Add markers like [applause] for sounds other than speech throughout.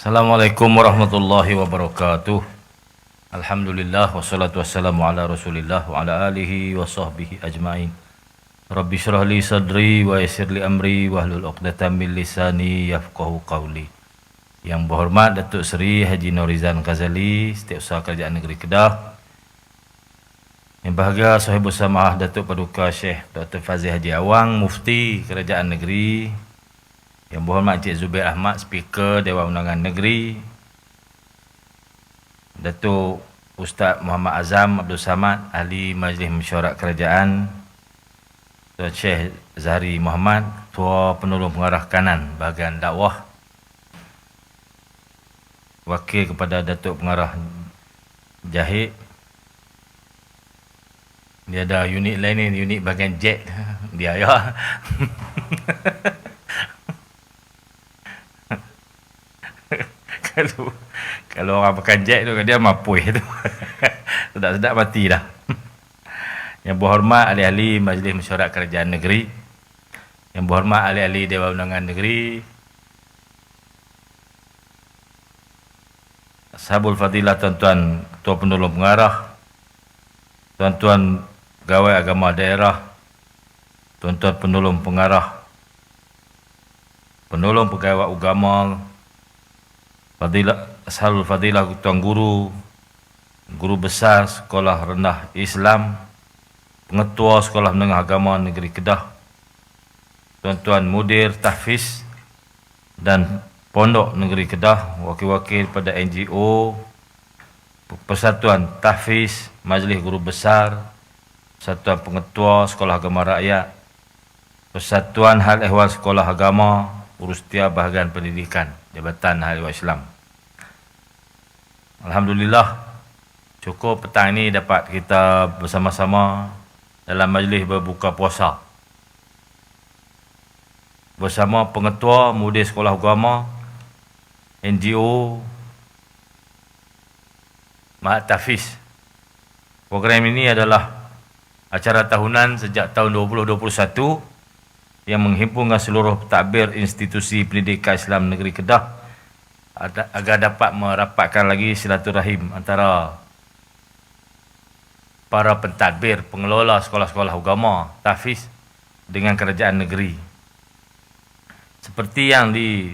Assalamualaikum warahmatullahi wabarakatuh. Alhamdulillah wassalatu wassalamu ala Rasulillah wa ala alihi wa sahbihi ajmain. Rabbi syrah li sadri wa yassir li amri wa hlul 'uqdatam min lisani yafqahu qawli. Yang berhormat Datuk Seri Haji Norizan Ghazali, Setiausaha Kerajaan Negeri Kedah. Yang bahagia sahibul samah Datuk Paduka Syekh Dr. Fazil Haji Awang, Mufti Kerajaan Negeri yang berhormat Encik Zubair Ahmad, Speaker Dewan Undangan Negeri. Datuk Ustaz Muhammad Azam Abdul Samad, Ahli Majlis Mesyuarat Kerajaan. Tuan Syekh Zahri Muhammad, Tua Penolong Pengarah Kanan Bahagian Dakwah. Wakil kepada Datuk Pengarah Jahit. Dia ada unit lain ni, unit bahagian jet. [laughs] Dia ya. [laughs] kalau kalau orang makan jet tu dia mapuih tu. [laughs] Sedap-sedap mati dah. [laughs] Yang berhormat ahli-ahli Majlis Mesyuarat Kerajaan Negeri. Yang berhormat ahli-ahli Dewan Undangan Negeri. Sahabul Fadilah tuan-tuan Ketua Penolong Pengarah. Tuan-tuan Pegawai Agama Daerah. Tuan-tuan Penolong Pengarah. Penolong Pegawai Agama Fadilah Ashalul Fadilah Tuan Guru Guru Besar Sekolah Rendah Islam Pengetua Sekolah Menengah Agama Negeri Kedah Tuan-tuan Mudir Tahfiz dan Pondok Negeri Kedah Wakil-wakil pada NGO Persatuan Tahfiz Majlis Guru Besar Persatuan Pengetua Sekolah Agama Rakyat Persatuan Hal Ehwal Sekolah Agama Urus Tiar Bahagian Pendidikan Jabatan Hal Ehwal Islam Alhamdulillah cukup petang ini dapat kita bersama-sama dalam majlis berbuka puasa. Bersama pengetua mudir sekolah agama NGO Mahat Tafiz program ini adalah acara tahunan sejak tahun 2021 yang menghimpunkan seluruh takbir institusi pendidikan Islam negeri Kedah agar dapat merapatkan lagi silaturahim antara para pentadbir, pengelola sekolah-sekolah agama, tahfiz dengan kerajaan negeri. Seperti yang di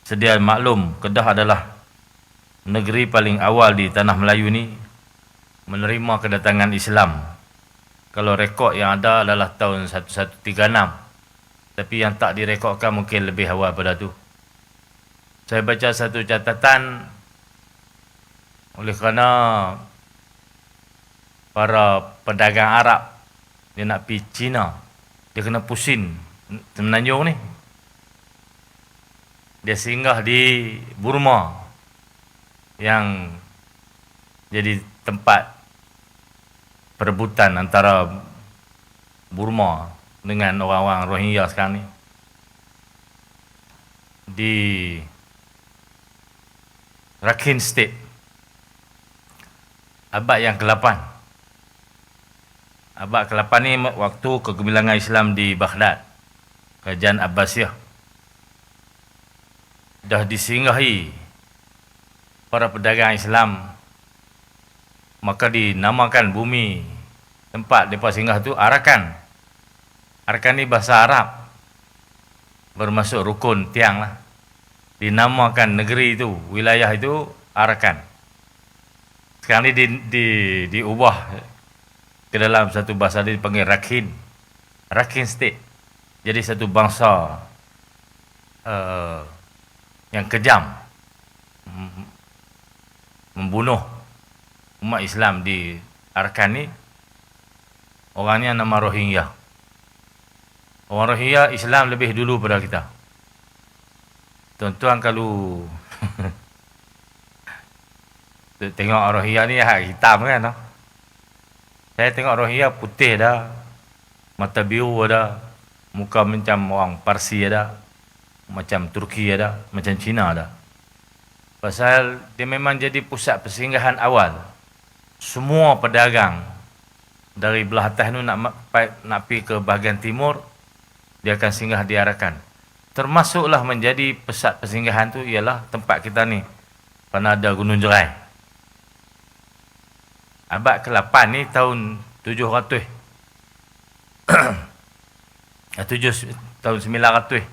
sedia maklum, Kedah adalah negeri paling awal di tanah Melayu ni menerima kedatangan Islam. Kalau rekod yang ada adalah tahun 1136. Tapi yang tak direkodkan mungkin lebih awal pada tu saya baca satu catatan oleh kerana para pedagang Arab dia nak pergi China. Dia kena pusing semenanjung ni. Dia singgah di Burma yang jadi tempat perebutan antara Burma dengan orang-orang Rohingya sekarang ni. Di Rakhine State. Abad yang ke-8 abad ke-8 ni waktu kegemilangan Islam di Baghdad. Kerajaan Abbasiyah. Dah disinggahi para pedagang Islam. Maka dinamakan bumi. Tempat mereka singgah tu Arakan. Arakan ni bahasa Arab. Bermaksud rukun tiang lah dinamakan negeri itu, wilayah itu Arakan. Sekarang ini di, di, diubah ke dalam satu bahasa dia dipanggil Rakhine. Rakhine State. Jadi satu bangsa uh, yang kejam membunuh umat Islam di Arakan ni orangnya nama Rohingya. Orang Rohingya Islam lebih dulu pada kita. Tuan-tuan kalau [laughs] tengok rohia ni hitam kan no? Saya tengok rohia putih dah. Mata biru ada. Muka macam orang Parsi ada. Macam Turki ada. Macam Cina ada. Pasal dia memang jadi pusat persinggahan awal. Semua pedagang dari belah atas tu nak nak pergi ke bahagian timur dia akan singgah diarahkan termasuklah menjadi pesat persinggahan tu ialah tempat kita ni Penada Gunung Jerai. Abad ke-8 ni tahun 700. eh, 7 tahun 900.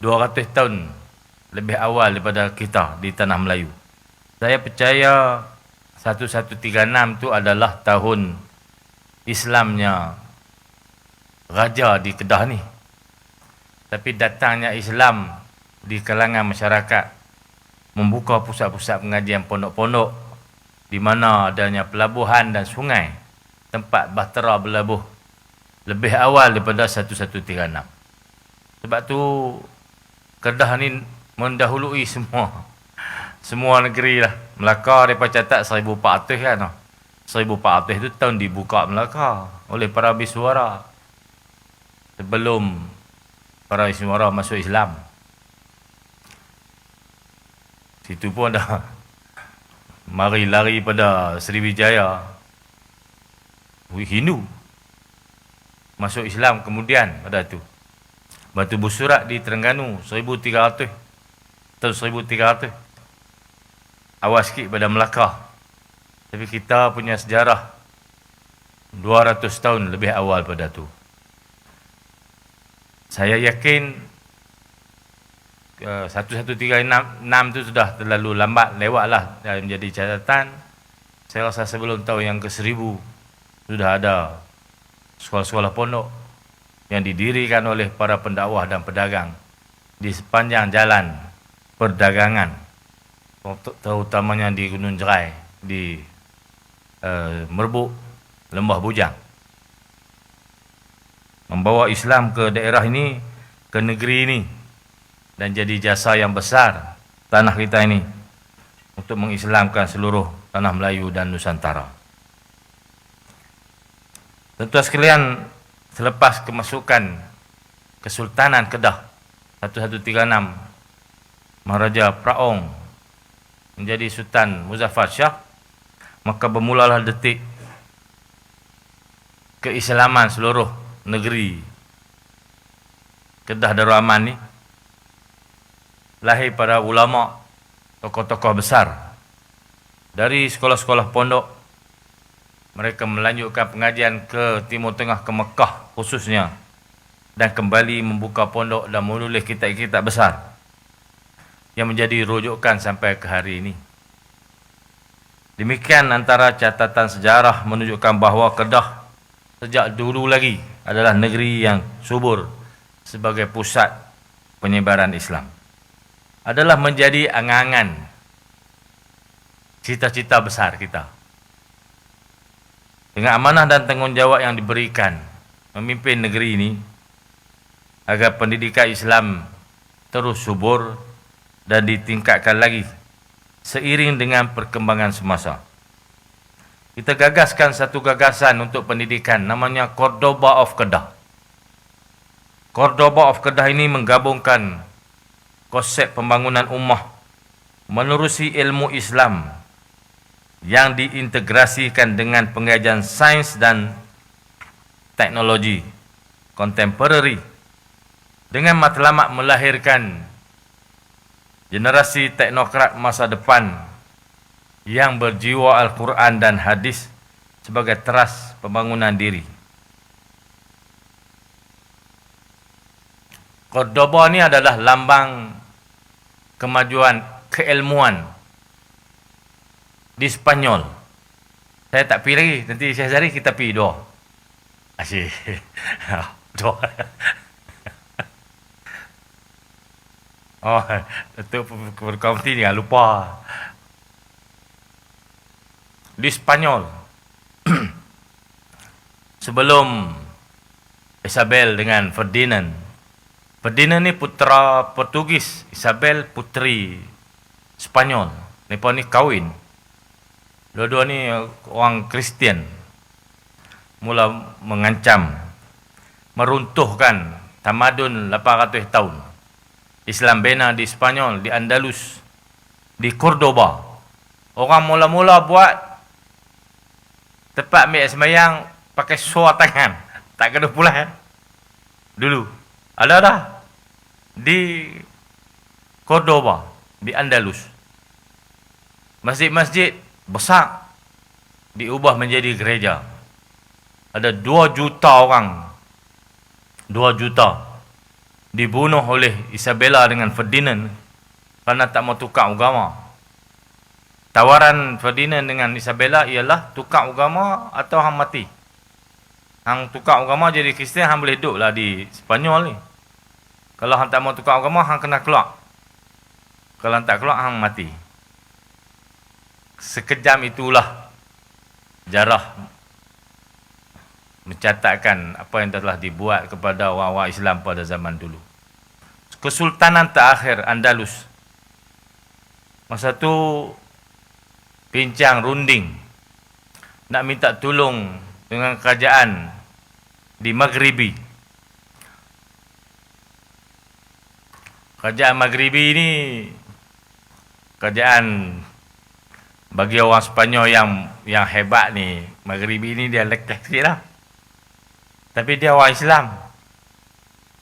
200 tahun lebih awal daripada kita di tanah Melayu. Saya percaya 1136 tu adalah tahun Islamnya raja di Kedah ni. Tapi datangnya Islam di kalangan masyarakat membuka pusat-pusat pengajian pondok-pondok di mana adanya pelabuhan dan sungai tempat bahtera berlabuh lebih awal daripada 1136. Sebab tu Kedah ni mendahului semua [laughs] semua negeri lah. Melaka mereka catat 1400 kan. 1400 itu tahun dibuka Melaka oleh para bisuara. Sebelum para bisuara masuk Islam. Situ pun dah [laughs] mari lari pada Sriwijaya. Hindu. Masuk Islam kemudian pada tu. Batu Busurat di Terengganu 1300. Tahun 1300 awal sikit pada Melaka. Tapi kita punya sejarah 200 tahun lebih awal pada tu. Saya yakin uh, 1136 tu sudah terlalu lambat lewatlah dan menjadi catatan. Saya rasa sebelum tahun yang ke-1000 sudah ada sekolah-sekolah pondok yang didirikan oleh para pendakwah dan pedagang di sepanjang jalan perdagangan terutamanya di Gunung Jerai di uh, Merbuk Lembah Bujang membawa Islam ke daerah ini ke negeri ini dan jadi jasa yang besar tanah kita ini untuk mengislamkan seluruh tanah Melayu dan Nusantara. Tentu sekalian selepas kemasukan Kesultanan Kedah 1136 Maharaja Praong menjadi Sultan Muzaffar Shah maka bermulalah detik keislaman seluruh negeri Kedah Darul Aman ni lahir para ulama tokoh-tokoh besar dari sekolah-sekolah pondok mereka melanjutkan pengajian ke Timur Tengah ke Mekah khususnya dan kembali membuka pondok dan menulis kitab-kitab besar yang menjadi rujukan sampai ke hari ini. Demikian antara catatan sejarah menunjukkan bahawa Kedah sejak dulu lagi adalah negeri yang subur sebagai pusat penyebaran Islam. Adalah menjadi angangan cita-cita besar kita. Dengan amanah dan tanggungjawab yang diberikan memimpin negeri ini agar pendidikan Islam terus subur dan ditingkatkan lagi seiring dengan perkembangan semasa. Kita gagaskan satu gagasan untuk pendidikan namanya Cordoba of Kedah. Cordoba of Kedah ini menggabungkan konsep pembangunan ummah menerusi ilmu Islam yang diintegrasikan dengan pengajian sains dan teknologi contemporary dengan matlamat melahirkan generasi teknokrat masa depan yang berjiwa Al-Quran dan hadis sebagai teras pembangunan diri. Cordoba ni adalah lambang kemajuan keilmuan di Spanyol. Saya tak pergi lagi. Nanti saya cari kita pergi dua. Asyik. dua. Oh, Datuk Berkaunti ni lupa. Di Spanyol. [clears throat] Sebelum Isabel dengan Ferdinand. Ferdinand ni putra Portugis. Isabel putri Spanyol. Mereka ni kahwin. Dua-dua ni orang Kristian. Mula mengancam. Meruntuhkan tamadun 800 tahun. Islam bina di Spanyol, di Andalus, di Cordoba. Orang mula-mula buat tempat ambil semayang pakai suar tangan. [laughs] Tak kena pula. Eh? Dulu. Ada dah. di Cordoba, di Andalus. Masjid-masjid besar diubah menjadi gereja. Ada 2 juta orang. 2 juta dibunuh oleh Isabella dengan Ferdinand kerana tak mau tukar agama. Tawaran Ferdinand dengan Isabella ialah tukar agama atau hang mati. Hang tukar agama jadi Kristian hang boleh duduklah di Spanyol ni. Kalau hang tak mau tukar agama hang kena keluar. Kalau hang tak keluar hang mati. Sekejam itulah jarah mencatatkan apa yang telah dibuat kepada orang-orang Islam pada zaman dulu. Kesultanan terakhir Andalus. Masa tu pincang runding nak minta tolong dengan kerajaan di Maghribi. Kerajaan Maghribi ini kerajaan bagi orang Sepanyol yang yang hebat ni, Maghribi ni dia lekeh sikit lah. Tapi dia orang Islam.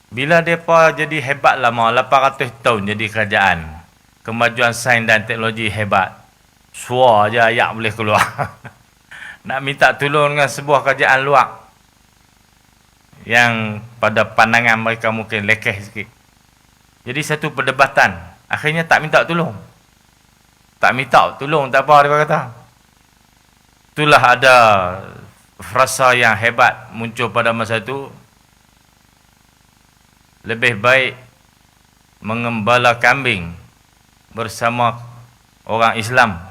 Bila mereka jadi hebat lama, 800 tahun jadi kerajaan. Kemajuan sains dan teknologi hebat. Suar je ayat boleh keluar. [laughs] Nak minta tolong dengan sebuah kerajaan luar. Yang pada pandangan mereka mungkin lekeh sikit. Jadi satu perdebatan. Akhirnya tak minta tolong. Tak minta tolong, tak apa dia kata. Itulah ada frasa yang hebat muncul pada masa itu lebih baik mengembala kambing bersama orang Islam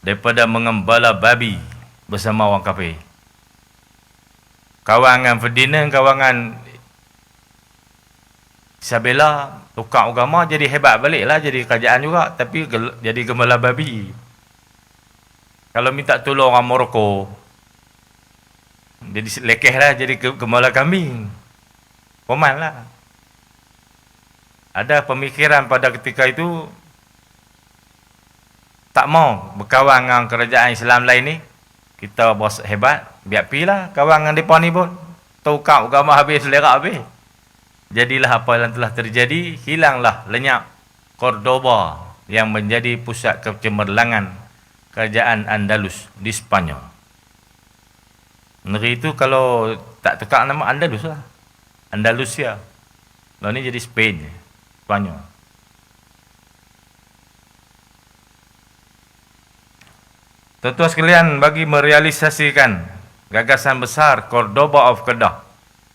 daripada mengembala babi bersama orang kafir. Kawangan Ferdinand, kawangan Isabella tukar agama jadi hebat baliklah jadi kerajaan juga tapi jadi gembala babi. Kalau minta tolong orang Morocco, jadi lekeh lah jadi gembala kambing. Koman lah. Ada pemikiran pada ketika itu tak mau berkawan dengan kerajaan Islam lain ni. Kita bos hebat, biar pi lah kawan dengan depa ni pun. Tukar agama habis selera habis. Jadilah apa yang telah terjadi, hilanglah lenyap Cordoba yang menjadi pusat kecemerlangan kerajaan Andalus di Spanyol. Negeri itu kalau tak tukar nama Andalus lah. Andalusia. Lalu ni jadi Spain. Spanyol. Tuan-tuan sekalian bagi merealisasikan gagasan besar Cordoba of Kedah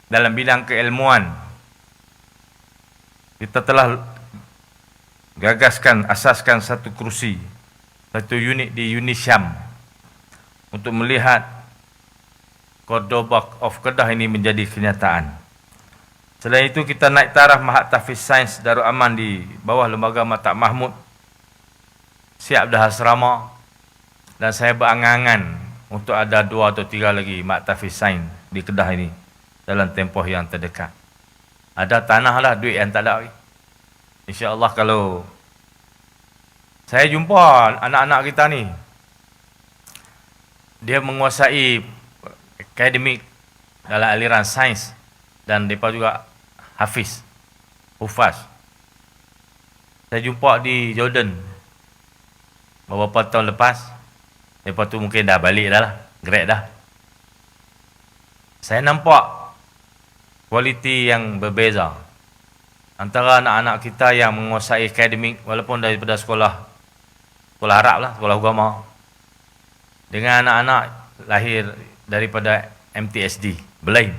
dalam bidang keilmuan kita telah gagaskan asaskan satu kerusi satu unit di Unisiam untuk melihat Cordoba of Kedah ini menjadi kenyataan. Selain itu kita naik taraf Mahat Tafiz Sains Darul Aman di bawah Lembaga Mata Mahmud. Siap dah asrama dan saya berangan-angan untuk ada dua atau tiga lagi Mahat Tafiz Sains di Kedah ini dalam tempoh yang terdekat. Ada tanah lah, duit yang tak ada. InsyaAllah kalau saya jumpa anak-anak kita ni, dia menguasai akademik dalam aliran sains dan mereka juga hafiz, hufaz. Saya jumpa di Jordan beberapa tahun lepas. Mereka tu mungkin dah balik dah lah, grad dah. Saya nampak kualiti yang berbeza. Antara anak-anak kita yang menguasai akademik walaupun daripada sekolah sekolah Arab lah, sekolah agama dengan anak-anak lahir daripada MTSD Belain.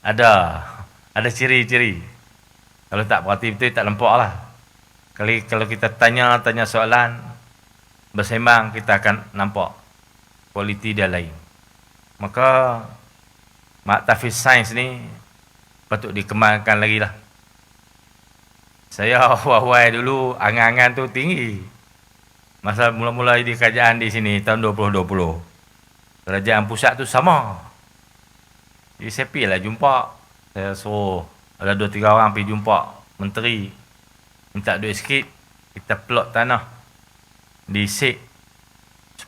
Ada ada ciri-ciri. Kalau tak perhati betul tak lempak lah. Kali kalau kita tanya tanya soalan bersembang kita akan nampak kualiti dia lain maka mak tafiz sains ni patut dikembangkan lagi lah saya [laughs] awal-awal dulu angan-angan tu tinggi masa mula-mula di kerajaan di sini tahun 2020 kerajaan pusat tu sama. Jadi saya pergi lah jumpa. Saya suruh ada dua tiga orang pergi jumpa menteri. Minta duit sikit. Kita plot tanah di SIK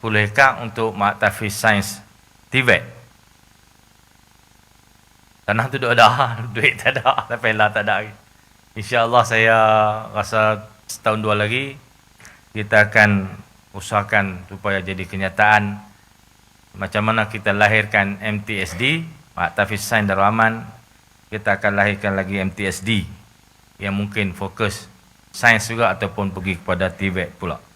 10 hektar untuk Maktafiz Sains Tibet. Tanah tu duduk ada. [laughs] Duit tak ada. [laughs] Tapi lah tak ada. InsyaAllah saya rasa setahun dua lagi kita akan usahakan supaya jadi kenyataan macam mana kita lahirkan MTSD, Mak Tafiz Sain Darul Aman, kita akan lahirkan lagi MTSD yang mungkin fokus sains juga ataupun pergi kepada TVET pula.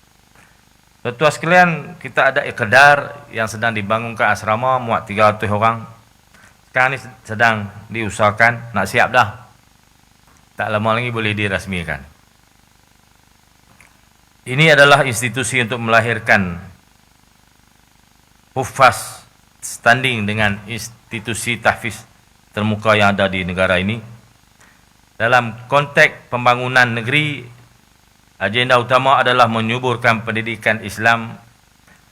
Tuan-tuan sekalian, kita ada ikedar yang sedang dibangunkan asrama muat 300 orang. Sekarang ni sedang diusahakan, nak siap dah. Tak lama lagi boleh dirasmikan. Ini adalah institusi untuk melahirkan hufaz standing dengan institusi tahfiz termuka yang ada di negara ini. Dalam konteks pembangunan negeri, Agenda utama adalah menyuburkan pendidikan Islam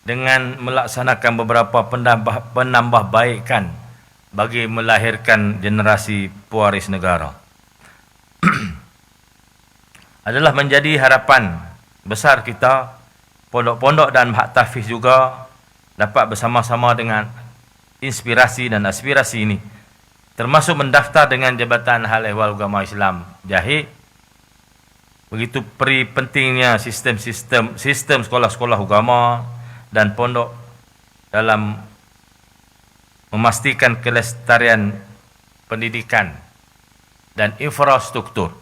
dengan melaksanakan beberapa penambah, penambahbaikan bagi melahirkan generasi pewaris negara. [clears throat] adalah menjadi harapan besar kita, pondok-pondok dan hak tahfiz juga dapat bersama-sama dengan inspirasi dan aspirasi ini termasuk mendaftar dengan Jabatan Hal Ehwal Agama Islam Jahid Begitu peri pentingnya sistem-sistem sistem sekolah-sekolah agama dan pondok dalam memastikan kelestarian pendidikan dan infrastruktur.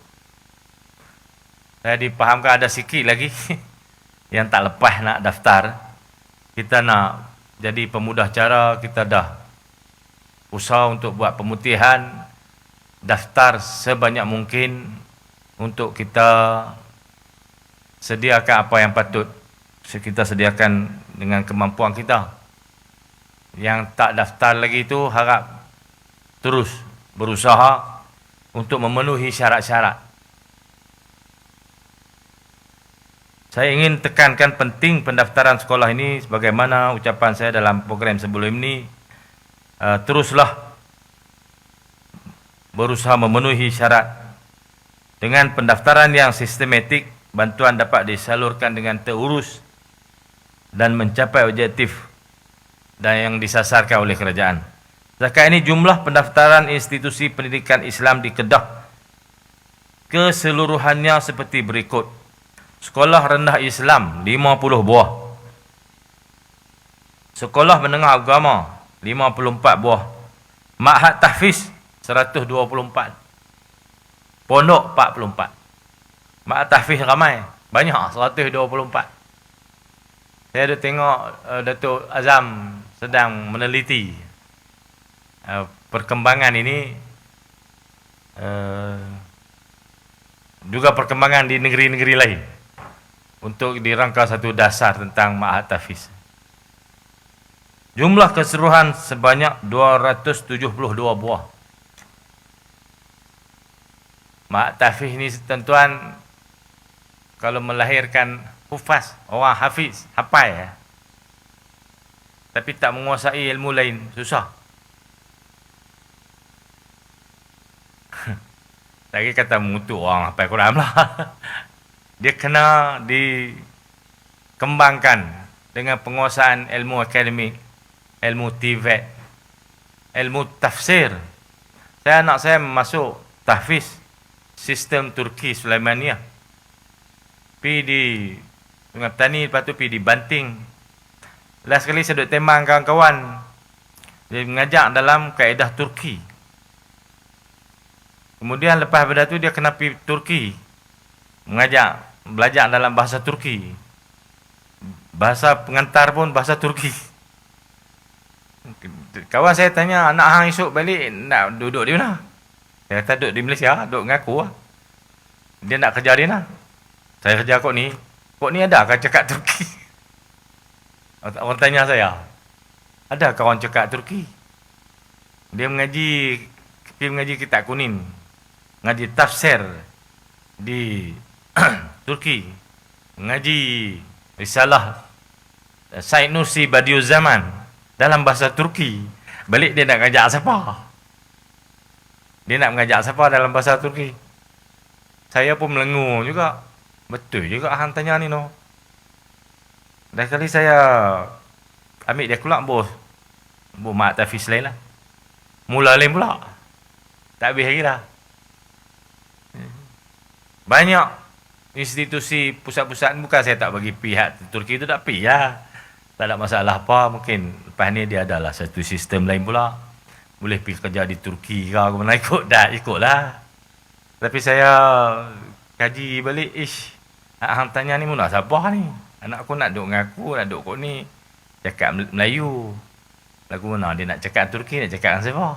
Saya dipahamkan ada sikit lagi [laughs] yang tak lepas nak daftar. Kita nak jadi pemudah cara, kita dah usaha untuk buat pemutihan, daftar sebanyak mungkin untuk kita sediakan apa yang patut kita sediakan dengan kemampuan kita. Yang tak daftar lagi itu harap terus berusaha untuk memenuhi syarat-syarat. Saya ingin tekankan penting pendaftaran sekolah ini sebagaimana ucapan saya dalam program sebelum ini. Uh, teruslah berusaha memenuhi syarat dengan pendaftaran yang sistematik, bantuan dapat disalurkan dengan terurus dan mencapai objektif dan yang disasarkan oleh kerajaan. Zakat ini jumlah pendaftaran institusi pendidikan Islam di Kedah keseluruhannya seperti berikut. Sekolah rendah Islam 50 buah. Sekolah menengah agama 54 buah. Ma'had tahfiz 124. Pondok 44. Mak tahfiz ramai. Banyak 124. Saya ada tengok uh, Datuk Azam sedang meneliti uh, perkembangan ini uh, juga perkembangan di negeri-negeri lain untuk dirangka satu dasar tentang Ma'had Tafiz. Jumlah keseluruhan sebanyak 272 buah. Mak Tafih ni tuan-tuan kalau melahirkan hufaz, orang hafiz, hafal ya. Tapi tak menguasai ilmu lain, susah. [laughs] Lagi kata mutu orang hafal Quran lah. [laughs] Dia kena dikembangkan dengan penguasaan ilmu akademik, ilmu TVET, ilmu tafsir. Saya nak saya masuk tahfiz sistem Turki Sulaimania. Pi di Sungai Petani, lepas tu pi di Banting. Last kali saya duduk temang kawan-kawan. Dia mengajak dalam kaedah Turki. Kemudian lepas pada tu dia kena pi Turki. Mengajak belajar dalam bahasa Turki. Bahasa pengantar pun bahasa Turki. Kawan saya tanya, anak hang esok balik nak duduk di mana? Saya kata duduk di Malaysia, duduk dengan aku lah. Dia nak kerja dia lah. Saya kerja kok ni. Kok ni ada kan cakap Turki? [laughs] Orang tanya saya. Ada kawan cakap Turki? Dia mengaji, dia mengaji kitab kuning. Mengaji tafsir di [clears throat] Turki. Mengaji risalah Said Nursi Badius Zaman dalam bahasa Turki. Balik dia nak ngajak siapa? Dia nak mengajak siapa dalam bahasa Turki? Saya pun melengur juga. Betul juga hang tanya ni no. Dah kali saya ambil dia keluar bos. Bos mak tafis lain lah. Mula lain pula. Tak habis lagi lah. banyak institusi pusat-pusat bukan saya tak bagi pihak Turki itu tak pergi ya. Tak ada masalah apa mungkin lepas ni dia adalah satu sistem lain pula. Boleh pergi kerja di Turki ke apa mana ikut dah ikutlah. Tapi saya kaji balik ish. Hang tanya ni mana siapa ni? Anak aku nak duduk dengan aku, nak duduk kot ni. Cakap Melayu. Lagu mana dia nak cakap Turki, nak cakap dengan siapa?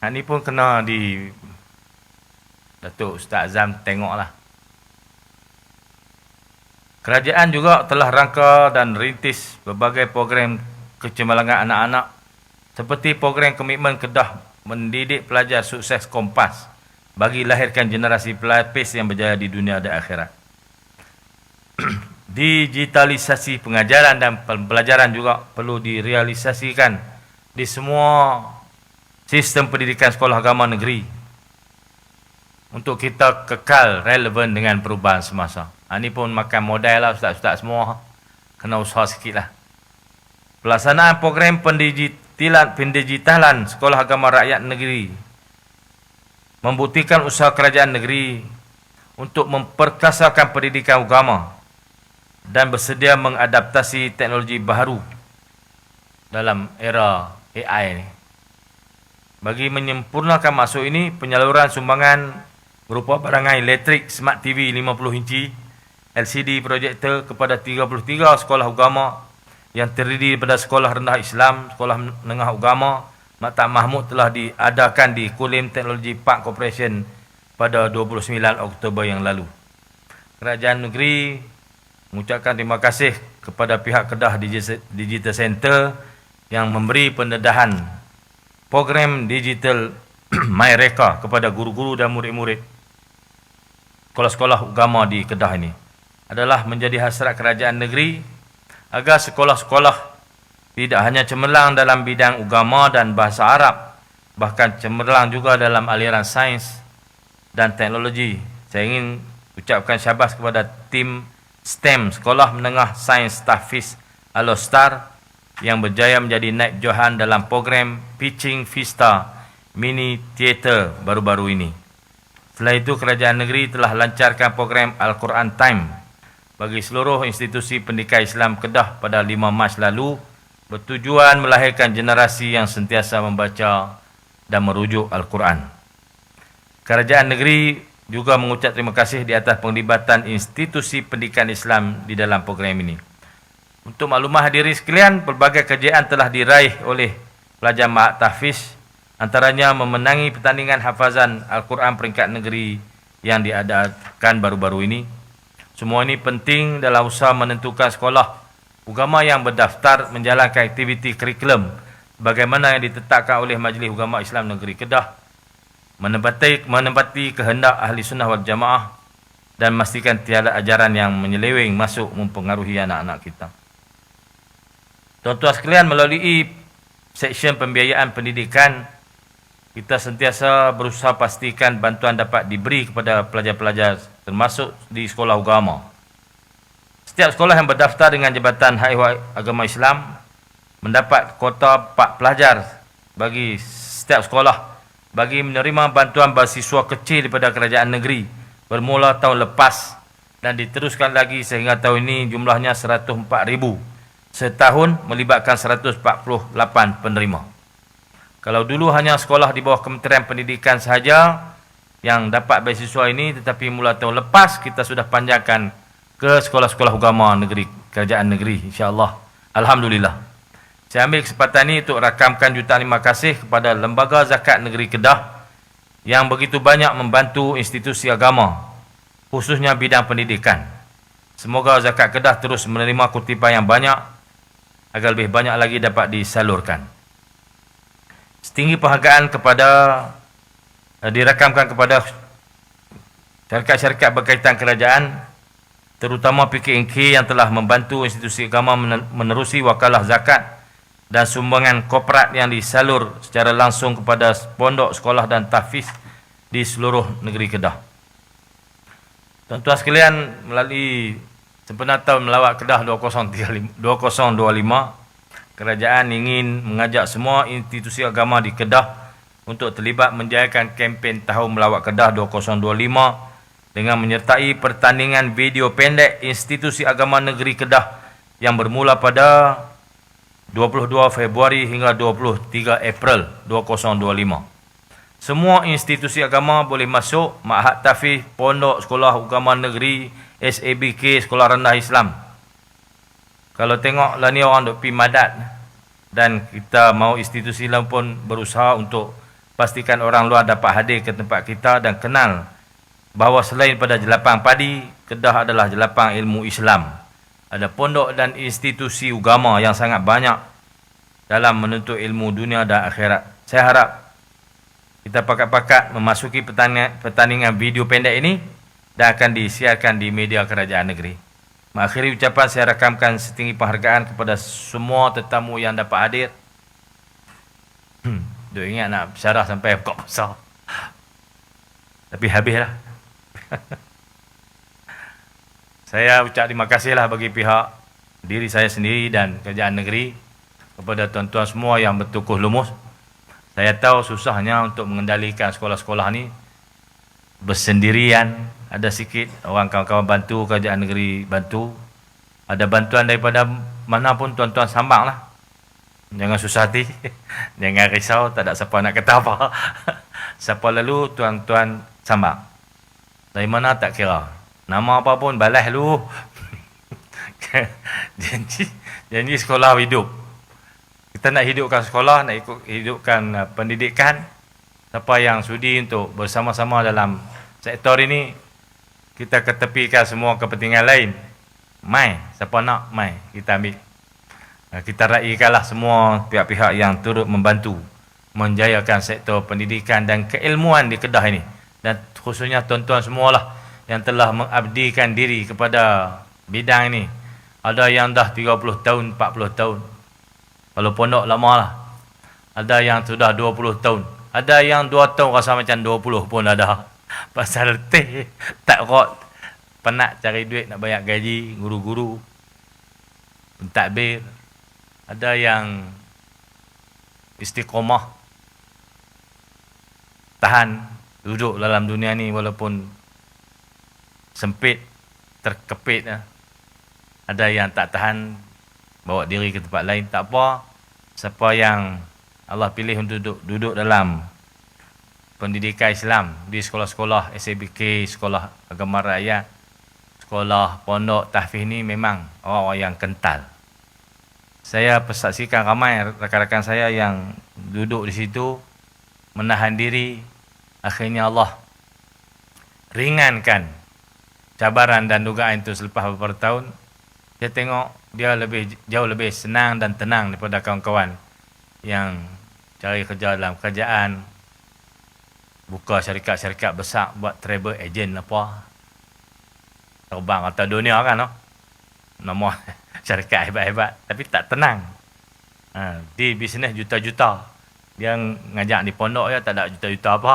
Hak ni pun kena di Datuk Ustaz Azam tengoklah. Kerajaan juga telah rangka dan rintis berbagai program kecemerlangan anak-anak seperti program komitmen Kedah mendidik pelajar sukses kompas bagi lahirkan generasi pelapis yang berjaya di dunia dan akhirat. [clears throat] Digitalisasi pengajaran dan pembelajaran juga perlu direalisasikan di semua sistem pendidikan sekolah agama negeri untuk kita kekal relevan dengan perubahan semasa. Ini ha, pun makan modal lah ustaz-ustaz semua. Kena usaha sikit lah. Pelaksanaan program pendigitalan, pendigitalan sekolah agama rakyat negeri membuktikan usaha kerajaan negeri untuk memperkasakan pendidikan agama dan bersedia mengadaptasi teknologi baru dalam era AI ini. Bagi menyempurnakan masuk ini, penyaluran sumbangan berupa barangan elektrik Smart TV 50 inci, LCD projektor kepada 33 sekolah agama yang terdiri daripada sekolah rendah Islam, sekolah menengah agama, Maktab Mahmud telah diadakan di Kulim Teknologi Park Corporation pada 29 Oktober yang lalu. Kerajaan negeri mengucapkan terima kasih kepada pihak Kedah Digital Center yang memberi pendedahan program digital [clears throat] MyReka kepada guru-guru dan murid-murid sekolah-sekolah agama di Kedah ini adalah menjadi hasrat kerajaan negeri agar sekolah-sekolah tidak hanya cemerlang dalam bidang agama dan bahasa Arab bahkan cemerlang juga dalam aliran sains dan teknologi. Saya ingin ucapkan syabas kepada tim STEM, Sekolah Menengah Sains Tahfiz Alostar yang berjaya menjadi naik johan dalam program Pitching Vista Mini Theater baru-baru ini. Setelah itu, kerajaan negeri telah lancarkan program Al-Quran Time bagi seluruh institusi pendidikan Islam Kedah pada 5 Mac lalu bertujuan melahirkan generasi yang sentiasa membaca dan merujuk Al-Quran. Kerajaan negeri juga mengucap terima kasih di atas penglibatan institusi pendidikan Islam di dalam program ini. Untuk maklumah hadirin sekalian, pelbagai kejayaan telah diraih oleh pelajar Mahat Tahfiz, antaranya memenangi pertandingan hafazan Al-Quran peringkat negeri yang diadakan baru-baru ini. Semua ini penting dalam usaha menentukan sekolah agama yang berdaftar menjalankan aktiviti kurikulum bagaimana yang ditetapkan oleh Majlis Ugama Islam Negeri Kedah menempati, menempati kehendak ahli sunnah wal jamaah dan memastikan tiada ajaran yang menyeleweng masuk mempengaruhi anak-anak kita. Tuan-tuan sekalian, melalui seksyen pembiayaan pendidikan, kita sentiasa berusaha pastikan bantuan dapat diberi kepada pelajar-pelajar termasuk di sekolah agama. Setiap sekolah yang berdaftar dengan Jabatan Hak Agama Islam mendapat kota 4 pelajar bagi setiap sekolah bagi menerima bantuan beasiswa kecil daripada kerajaan negeri bermula tahun lepas dan diteruskan lagi sehingga tahun ini jumlahnya 104,000 setahun melibatkan 148 penerima. Kalau dulu hanya sekolah di bawah Kementerian Pendidikan sahaja yang dapat beasiswa ini tetapi mula tahun lepas kita sudah panjangkan ke sekolah-sekolah agama negeri kerajaan negeri insya-Allah. Alhamdulillah. Saya ambil kesempatan ini untuk rakamkan jutaan terima kasih kepada Lembaga Zakat Negeri Kedah yang begitu banyak membantu institusi agama, khususnya bidang pendidikan. Semoga Zakat Kedah terus menerima kutipan yang banyak agar lebih banyak lagi dapat disalurkan. Setinggi penghargaan kepada dirakamkan kepada syarikat-syarikat berkaitan kerajaan terutama PKNK yang telah membantu institusi agama menerusi wakalah zakat dan sumbangan korporat yang disalur secara langsung kepada pondok sekolah dan tahfiz di seluruh negeri Kedah. Tuan-tuan sekalian, melalui sempena tahun melawat Kedah 2025, kerajaan ingin mengajak semua institusi agama di Kedah untuk terlibat menjayakan kempen Tahun Melawat Kedah 2025 dengan menyertai pertandingan video pendek Institusi Agama Negeri Kedah yang bermula pada 22 Februari hingga 23 April 2025. Semua institusi agama boleh masuk Ma'had Tafih, Pondok Sekolah Agama Negeri, SABK, Sekolah Rendah Islam. Kalau tengok lah ni orang duk pi madat dan kita mau institusi lain pun berusaha untuk pastikan orang luar dapat hadir ke tempat kita dan kenal bahawa selain pada jelapang padi, Kedah adalah jelapang ilmu Islam. Ada pondok dan institusi agama yang sangat banyak dalam menuntut ilmu dunia dan akhirat. Saya harap kita pakat-pakat memasuki pertandingan, video pendek ini dan akan disiarkan di media kerajaan negeri. Mengakhiri ucapan saya rakamkan setinggi penghargaan kepada semua tetamu yang dapat hadir. Hmm, duk ingat nak syarah sampai pokok besar. Tapi habislah. [laughs] saya ucap terima kasihlah bagi pihak diri saya sendiri dan kerajaan negeri kepada tuan-tuan semua yang bertukuh lumus saya tahu susahnya untuk mengendalikan sekolah-sekolah ni bersendirian. Ada sikit orang kawan-kawan bantu, kerajaan negeri bantu. Ada bantuan daripada mana pun tuan-tuan sambang lah. Jangan susah hati. [laughs] Jangan risau, tak ada siapa nak kata apa. [laughs] siapa lalu, tuan-tuan sambang. Dari mana tak kira. Nama apa pun balas lu. [laughs] janji, janji sekolah hidup kita nak hidupkan sekolah, nak ikut hidupkan uh, pendidikan. Siapa yang sudi untuk bersama-sama dalam sektor ini, kita ketepikan semua kepentingan lain. Mai, siapa nak, mai, kita ambil. Kita raikanlah semua pihak-pihak yang turut membantu menjayakan sektor pendidikan dan keilmuan di Kedah ini. Dan khususnya tuan-tuan semualah yang telah mengabdikan diri kepada bidang ini. Ada yang dah 30 tahun, 40 tahun, kalau pondok lama lah. Ada yang sudah 20 tahun. Ada yang 2 tahun rasa macam 20 pun ada. [laughs] Pasal teh tak kot. Penat cari duit nak bayar gaji guru-guru. Pentadbir. Ada yang istiqomah. Tahan duduk dalam dunia ni walaupun sempit, terkepit. Eh. Ada yang tak tahan bawa diri ke tempat lain tak apa siapa yang Allah pilih untuk duduk, duduk dalam pendidikan Islam di sekolah-sekolah SABK, sekolah agama rakyat sekolah pondok tahfiz ni memang orang-orang yang kental saya persaksikan ramai rakan-rakan saya yang duduk di situ menahan diri. Akhirnya Allah ringankan cabaran dan dugaan itu selepas beberapa tahun. Saya tengok dia lebih jauh lebih senang dan tenang daripada kawan-kawan yang cari kerja dalam kerajaan buka syarikat-syarikat besar buat travel agent apa. Terbang atau dunia kan no? Nama [laughs] syarikat hebat-hebat. Tapi tak tenang. Ha, di bisnes juta-juta. Dia ngajak di pondok ya tak ada juta-juta apa.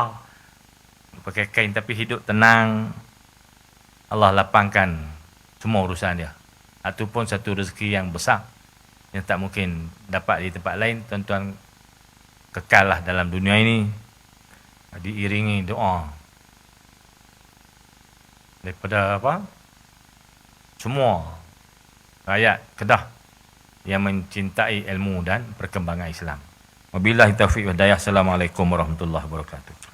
Pakai kain tapi hidup tenang. Allah lapangkan semua urusan dia. Ataupun satu rezeki yang besar yang tak mungkin dapat di tempat lain. Tuan-tuan kekallah dalam dunia ini. Diiringi doa. Daripada apa? Semua rakyat Kedah yang mencintai ilmu dan perkembangan Islam. Wabillahi taufiq wa hidayah. Assalamualaikum warahmatullahi wabarakatuh.